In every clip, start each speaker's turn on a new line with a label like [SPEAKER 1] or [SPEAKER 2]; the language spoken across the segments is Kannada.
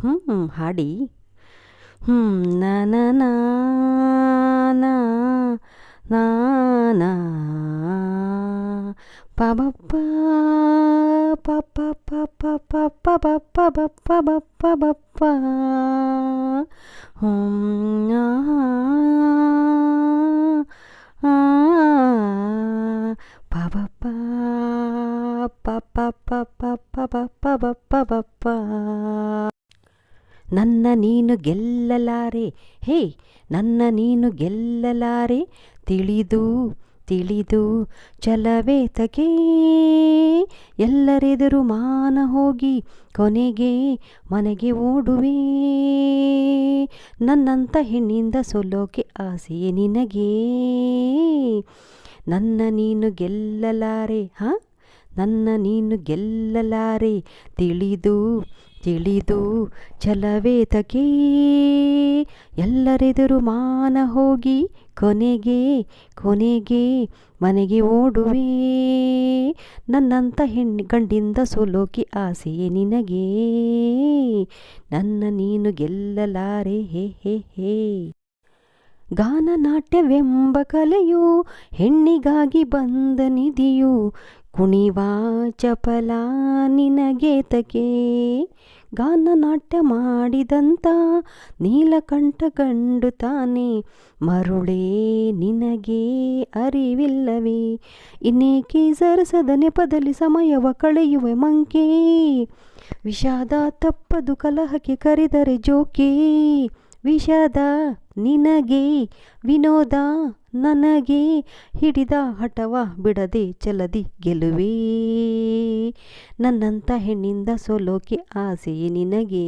[SPEAKER 1] ಹ್ಞೂ ಹಾಡಿ ಹ್ಞೂ ನನ ನಾನ ಪಬಪ್ಪ ಪಪ್ಪ ಪಪ್ಪ ಪಪ್ಪ ಬಪ್ಪ ಬಪ್ಪ ಬಪ್ಪ ಬಪ್ಪ ಹ್ಞೂ ಪ ಪ ಬ ಪ. ಪ ಪ ನನ್ನ ನೀನು ಗೆಲ್ಲಲಾರೆ. ಹೇ, ನನ್ನ ನೀನು ಗೆಲ್ಲಲಾರೆ. ತಿಳಿದು ತಿಳಿದು ಚಲವೇತಕೆ ಎಲ್ಲರೆದುರು ಮಾನ ಹೋಗಿ ಕೊನೆಗೆ ಮನೆಗೆ ಓಡುವೆ. ನನ್ನಂಥ ಹೆಣ್ಣಿಂದ ಸೋಲೋಕೆ ಆಸೆಯೇ ನಿನಗೆ. ನನ್ನ ನೀನು ಗೆಲ್ಲಲಾರೆ, ಹಾಂ? ನನ್ನ ನೀನು ಗೆಲ್ಲಲಾರೆ, ತಿಳಿದು ತಿಳಿದು ಛಲವೇತಕೆ. ಎಲ್ಲರೆದುರು ಮಾನ ಹೋಗಿ ಕೊನೆಗೆ ಕೊನೆಗೆ ಮನೆಗೆ ಓಡುವೆ. ನನ್ನಂಥ ಹೆಣ್ಣು ಗಂಡಿಂದ ಸೋಲೋಕೆ ಆಸೆಯೇ ನಿನಗೆ. ನನ್ನ ನೀನು ಗೆಲ್ಲಲಾರೆ, ಹೇ ಹೇ ಹೇ. ಗಾನನಾಟ್ಯವೆಂಬ ಕಲೆಯು ಹೆಣ್ಣಿಗಾಗಿ ಬಂದ ನಿಧಿಯು. ಕುಣಿವಾ ಚಪಲ ನಿನಗೇತಕೆ ಗಾನನಾಟ್ಯ ಮಾಡಿದಂಥ ನೀಲಕಂಠ ಕಂಡು ತಾನೆ. ಮರುಳೇ ನಿನಗೆ ಅರಿವಿಲ್ಲವೇ. ಇನ್ನೇಕೆ ಸರಸದ ನೆಪದಲ್ಲಿ ಸಮಯವ ಕಳೆಯುವೆ ಮಂಕೇ. ವಿಷಾದ ತಪ್ಪದು ಕಲಹಕ್ಕೆ ಕರೆದರೆ ಜೋಕೆ. ವಿಷಾದ ನಿನಗೆ ವಿನೋದ ನನಗೆ ಹಿಡಿದ ಹಠವ ಬಿಡದೆ ಚಲದಿ ಗೆಲುವೇ. ನನ್ನಂಥ ಹೆಣ್ಣಿಂದ ಸೋಲೋಕೆ ಆಸೆಯೇ ನಿನಗೆ.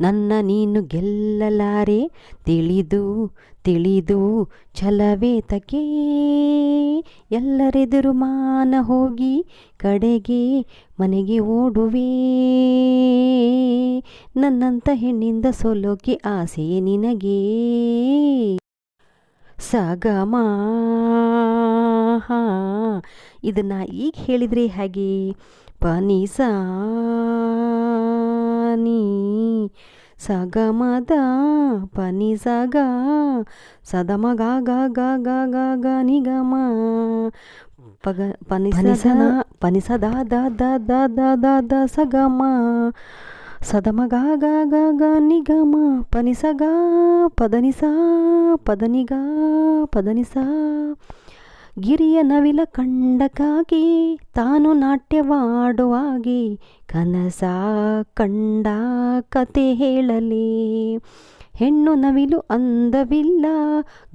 [SPEAKER 1] ನನ್ನ ನೀನು ಗೆಲ್ಲಲಾರೆ, ತಿಳಿದು ತಿಳಿದು ಛಲವೇತಕೆ. ಎಲ್ಲರೆದುರು ಮಾನ ಹೋಗಿ ಕಡೆಗೆ ಮನೆಗೆ ಓಡುವೆ. ನನ್ನಂಥ ಹೆಣ್ಣಿಂದ ಸೋಲೋಕೆ ಆಸೆಯೇ ನಿನಗೆ. ಸಗಮ ಇದನ್ನು ಈಗ ಹೇಳಿದರೆ ಹೇಗೆ? ಪನಿಸ ನೀ సగమద పని సగా సదమగా గా గా గా గా గా నిగమ. పగ పని సన పని సదా దా దా దా దా దా దా సగమ. సదమగా గా గా గా నిగమ. పని పనిసగా పదనిసా పదనిగా పదనిసా ಗಿರಿಯ ನವಿಲ ಕಂಡಕಾಗಿ, ತಾನು ನಾಟ್ಯವಾಡುವಾಗಿ ಕನಸ ಕಂಡ ಕತೆ ಹೇಳಲಿ. ಹೆಣ್ಣು ನವಿಲು ಅಂದವಿಲ್ಲ,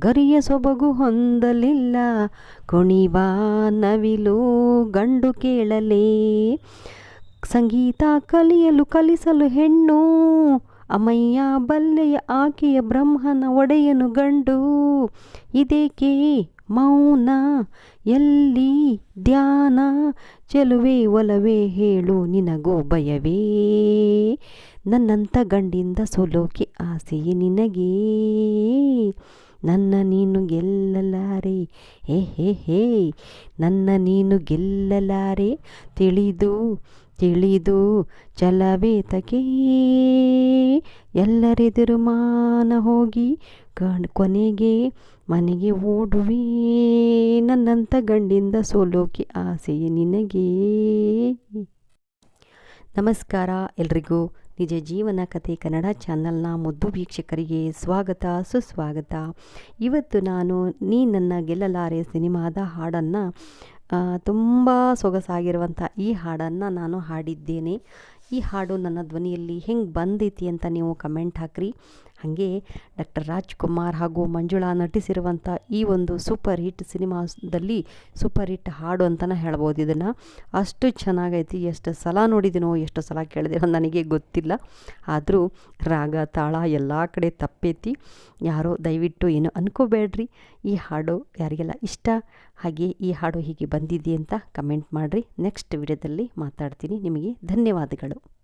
[SPEAKER 1] ಗರಿಯ ಸೊಬಗು ಹೊಂದಲಿಲ್ಲ, ಕುಣಿವ ನವಿಲು ಗಂಡು ಕೇಳಲಿ. ಸಂಗೀತ ಕಲಿಯಲು ಕಲಿಸಲು ಹೆಣ್ಣು, ಅಮಯ್ಯ ಬಲ್ಲೆಯ ಆಕೆಯ ಬ್ರಹ್ಮನ ಒಡೆಯನು ಗಂಡು, ಇದೇಕೆ ಮೌನ, ಎಲ್ಲಿ ಧ್ಯಾನ? ಚೆಲುವೆ ಒಲವೆ ಹೇಳು ನಿನಗೋ ಭಯವೇ. ನನ್ನಂಥ ಗಂಡಿಂದ ಸೋಲೋಕೆ ಆಸೆಯೇ ನಿನಗೆ. ನನ್ನ ನೀನು ಗೆಲ್ಲಲಾರೆ. ಹೇ ಹೇ ಹೇ. ನನ್ನ ನೀನು ಗೆಲ್ಲಲಾರೆ. ತಿಳಿದು ತಿಳಿದು ಚಲವೇತಕೆ ಎಲ್ಲರೆದುರು ಮಾನ ಹೋಗಿ ಕಣ್ ಕೊನೆಗೆ ಮನೆಗೆ ಓಡುವೆ. ನನ್ನಂಥ ಗಂಡಿಂದ ಸೋಲೋಕೆ ಆಸೆಯೇ ನಿನಗೆ. ನಮಸ್ಕಾರ ಎಲ್ರಿಗೂ. ನಿಜ ಜೀವನ ಕಥೆ ಕನ್ನಡ ಚಾನಲ್ನ ಮುದ್ದು ವೀಕ್ಷಕರಿಗೆ ಸ್ವಾಗತ, ಸುಸ್ವಾಗತ. ಇವತ್ತು ನಾನು ನೀ ನನ್ನ ಗೆಲ್ಲಲಾರೆ ಸಿನಿಮಾದ ಹಾಡನ್ನು ತುಂಬ ಸೊಗಸಾಗಿರುವಂಥ ಈ ಹಾಡನ್ನು ನಾನು ಹಾಡಿದ್ದೇನೆ. ಈ ಹಾಡು ನನ್ನ ಧ್ವನಿಯಲ್ಲಿ ಹೆಂಗೆ ಬಂದೈತಿ ಅಂತ ನೀವು ಕಮೆಂಟ್ ಹಾಕ್ರಿ. ಹಾಗೆ ಡಾಕ್ಟರ್ ರಾಜ್ಕುಮಾರ್ ಹಾಗೂ ಮಂಜುಳಾ ನಟಿಸಿರುವಂಥ ಈ ಒಂದು ಸೂಪರ್ ಹಿಟ್ ಸಿನಿಮಾದಲ್ಲಿ ಸೂಪರ್ ಹಿಟ್ ಹಾಡು ಅಂತಲೇ ಹೇಳ್ಬೋದು ಇದನ್ನು. ಅಷ್ಟು ಚೆನ್ನಾಗೈತಿ, ಎಷ್ಟು ಸಲ ನೋಡಿದ್ದೀನೋ ಎಷ್ಟು ಸಲ ಕೇಳಿದಿನೋ ನನಗೆ ಗೊತ್ತಿಲ್ಲ. ಆದರೂ ರಾಗ, ತಾಳ ಎಲ್ಲ ಕಡೆ ತಪ್ಪೈತಿ. ಯಾರೋ ದಯವಿಟ್ಟು ಏನು ಅನ್ಕೋಬೇಡ್ರಿ. ಈ ಹಾಡು ಯಾರಿಗೆಲ್ಲ ಇಷ್ಟ ಹಾಗೆ ಈ ಹಾಡು ಹೀಗೆ ಬಂದಿದೆ ಅಂತ ಕಮೆಂಟ್ ಮಾಡಿರಿ. ನೆಕ್ಸ್ಟ್ ವಿಡಿಯೋದಲ್ಲಿ ಮಾತಾಡ್ತೀನಿ. ನಿಮಗೆ ಧನ್ಯವಾದಗಳು.